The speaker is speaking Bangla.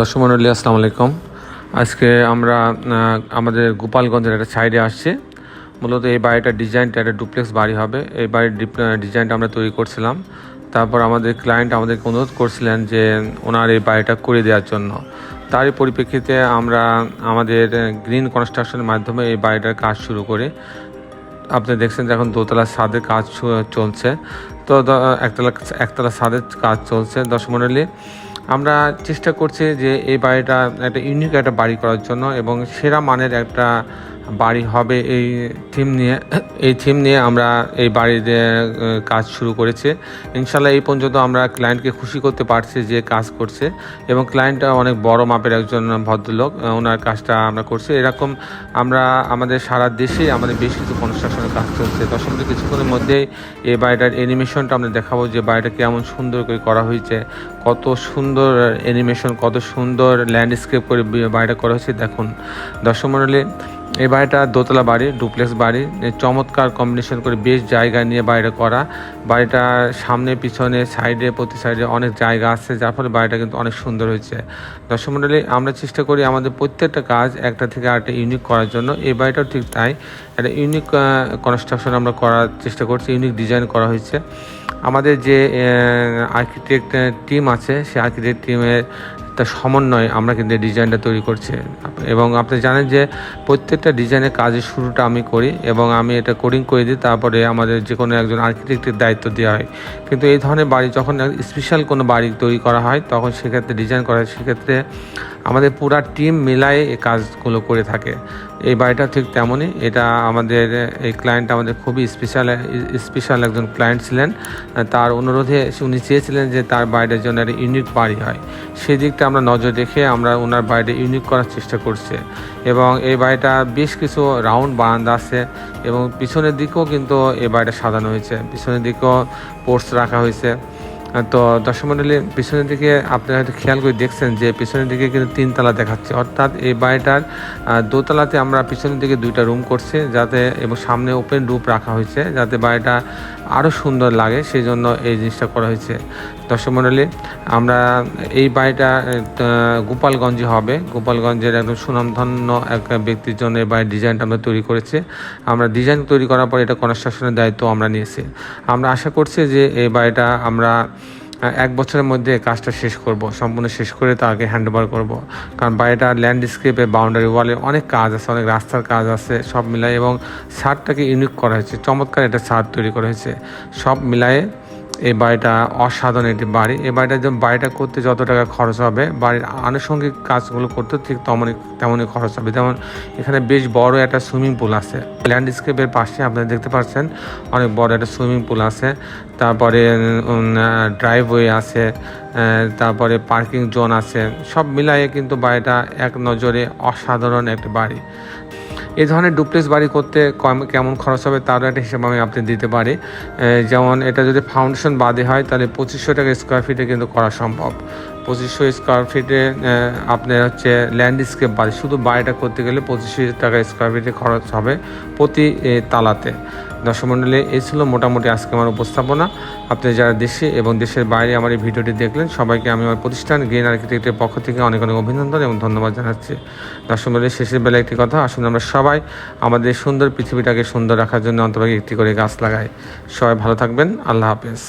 দর্শক মন্ডলী, আসসালামু আলাইকুম। আজকে আমরা আমাদের গোপালগঞ্জের একটা সাইডে আসছি। মূলত এই বাড়িটার ডিজাইনটা একটা ডুপ্লেক্স বাড়ি হবে। এই বাড়ির ডিজাইনটা আমরা তৈরি করছিলাম। তারপর আমাদের ক্লায়েন্ট আমাদেরকে অনুরোধ করছিলেন যে ওনার এই বাড়িটা করে দেওয়ার জন্য। তারই পরিপ্রেক্ষিতে আমরা আমাদের গ্রিন কনস্ট্রাকশনের মাধ্যমে এই বাড়িটার কাজ শুরু করি। আপনি দেখছেন যে এখন দোতলা ছাদের কাজ চলছে। তো একতলা একতলা ছাদের কাজ চলছে। দশমণ্ডলী আমরা চেষ্টা করছি যে এই বাড়িটা একটা ইউনিক একটা বাড়ি করার জন্য এবং সেরা মানের একটা বাড়ি হবে এই থিম নিয়ে, এই থিম নিয়ে আমরা এই বাড়ির কাজ শুরু করেছে। ইনশাল্লাহ এই পর্যন্ত আমরা ক্লায়েন্টকে খুশি করতে পারছি যে কাজ করছে এবং ক্লায়েন্টটা অনেক বড় মাপের একজন ভদ্রলোক ওনার কাজটা আমরা করছি। এরকম আমরা আমাদের সারা দেশে আমাদের বেশ কিছু কনস্ট্রাকশনের কাজ চলছে। দশমী কিছুক্ষণের মধ্যেই এই বাড়িটার অ্যানিমেশনটা আমরা দেখাবো যে বাড়িটা কেমন সুন্দর করে করা হয়েছে, কত সুন্দর অ্যানিমেশন কত সুন্দর ল্যান্ডস্কেপ করে বাড়িটা করা হয়েছে। দেখুন, দর্শক মণ্ডলী এই বাড়িটা দোতলা বাড়ি ডুপ্লেক্স বাড়ি। চমৎকার কম্বিনেশন করে বেশ জায়গা নিয়ে বাড়িটা করা। বাড়িটা সামনে, পিছনে সাইডে প্রতি সাইডে অনেক জায়গা আছে, যার ফলে বাড়িটা কিন্তু অনেক সুন্দর হয়েছে। দর্শক মণ্ডলী আমরা চেষ্টা করি আমাদের প্রত্যেকটা কাজ একটা থেকে আরেকটা ইউনিক করার জন্য। এই বাড়িটাও ঠিক তাই। একটা ইউনিক কনস্ট্রাকশন আমরা করার চেষ্টা করছি ইউনিক ডিজাইন করা হয়েছে। আমাদের যে আর্কিটেক্ট টিম আছে, সেই আর্কিটেক্ট টিমের তার সমন্বয়ে আমরা কিন্তু ডিজাইনটা তৈরি করছি। এবং আপনি জানেন যে প্রত্যেকটা ডিজাইনের কাজের শুরুটা আমি করি এবং আমি এটা কোডিং করে দিই, তারপরে আমাদের যে কোনো একজন আর্কিটেক্টের দায়িত্ব দেওয়া হয়। কিন্তু এই ধরনের বাড়ি যখন স্পেশাল কোনো বাড়ি তৈরি করা হয়, তখন সেক্ষেত্রে ডিজাইন করা হয়, সেক্ষেত্রে আমাদের পুরা টিম মিলায়ে এই কাজগুলো করে থাকে। এই বাড়িটা ঠিক তেমনই। এটা আমাদের, এই ক্লায়েন্ট আমাদের খুবই স্পেশাল স্পেশাল একজন ক্লায়েন্ট ছিলেন। তার অনুরোধে উনি চেয়েছিলেন যে তার বাড়িটার জন্য একটা ইউনিক বাড়ি হয়। সেই দিকটা আমরা নজর রেখে আমরা ওনার বাড়িটা ইউনিক করার চেষ্টা করছি। এবং এই বাড়িটা বেশ কিছু রাউন্ড বারান্দা আছে এবং পিছনের দিকেও কিন্তু এই বাড়িটা সাজানো হয়েছে। পিছনের দিকেও পোর্টস রাখা হয়েছে। তো দর্শক মণ্ডলী পিছনের দিকে আপনি হয়তো খেয়াল করে দেখছেন যে পিছনের দিকে কিন্তু তিনতলা দেখাচ্ছে। অর্থাৎ এই বাড়িটার দোতলাতে আমরা পিছনের দিকে দুইটা রুম করছি যাতে এবং সামনে ওপেন রুপ রাখা হয়েছে যাতে বাড়িটা আরও সুন্দর লাগে সেই জন্য এই জিনিসটা করা হয়েছে। দর্শক মণ্ডলী আমরা এই বাড়িটা গোপালগঞ্জে হবে। গোপালগঞ্জের একদম সুনামধন্য এক ব্যক্তির জন্য এই বাড়ির ডিজাইনটা আমরা তৈরি করেছি। আমরা ডিজাইন তৈরি করার পর এটা কনস্ট্রাকশনের দায়িত্ব আমরা নিয়েছি। আমরা আশা করছি যে এই বাড়িটা আমরা এক বছরের মধ্যে কাজটা শেষ করব, সম্পূর্ণ শেষ করে তাকে হ্যান্ড ওভার করব। কারণ বাড়িটা ল্যান্ডস্কেপে বাউন্ডারি ওয়ালে অনেক কাজ আছে, অনেক রাস্তার কাজ আছে, সব মিলায় এবং ছাদটাকে ইউনিক করা হয়েছে। চমৎকার একটা সার তৈরি করা হয়েছে। সব মিলায়ে এই বাড়িটা অসাধারণ একটি বাড়ি। এই বাড়িটা বাড়িটা করতে যত টাকা খরচ হবে, বাড়ির আনুষঙ্গিক কাজগুলো করতে ঠিক তেমনই তেমনই খরচ হবে। যেমন এখানে বেশ বড় একটা সুইমিং পুল আছে। ল্যান্ডস্কেপের পাশে আপনারা দেখতে পাচ্ছেন অনেক বড় একটা সুইমিং পুল আছে। তারপরে ড্রাইভওয়ে আছে তারপরে পার্কিং জোন আছে। সব মিলায়ে কিন্তু বাড়িটা এক নজরে অসাধারণ একটি বাড়ি। এই ধরনের ডুপ্লেক্স বাড়ি করতে কম- কেমন খরচ হবে তারও একটা হিসাব আমি আপনি দিতে পারি। যেমন এটা যদি ফাউন্ডেশন বাদে হয় তাহলে পঁচিশশো টাকা স্কোয়ার ফিটে কিন্তু করা সম্ভব। পঁচিশশো স্কোয়ার ফিটে আপনার হচ্ছে ল্যান্ডস্কেপ বাড়ি শুধু বাড়িটা করতে গেলে পঁচিশশো টাকা স্কোয়ার ফিটে খরচ হবে প্রতি এ, তালাতে। দর্শক মণ্ডলী এই ছিল মোটামুটি আজকে আমার উপস্থাপনা। আপনি যারা দেশে এবং দেশের বাইরে আমার এই ভিডিওটি দেখলেন, সবাইকে আমি আমার প্রতিষ্ঠান গ্রিন আর্কিটেক্টের পক্ষ থেকে অনেক অনেক অভিনন্দন এবং ধন্যবাদ জানাচ্ছি। দর্শক মণ্ডলী শেষের বেলা একটি কথা, আসুন আমরা সবাই আমাদের সুন্দর পৃথিবীটাকে সুন্দর রাখার জন্য অন্তর্ভাগে একটি করে গাছ লাগাই। সবাই ভালো থাকবেন, আল্লাহ হাফেজ।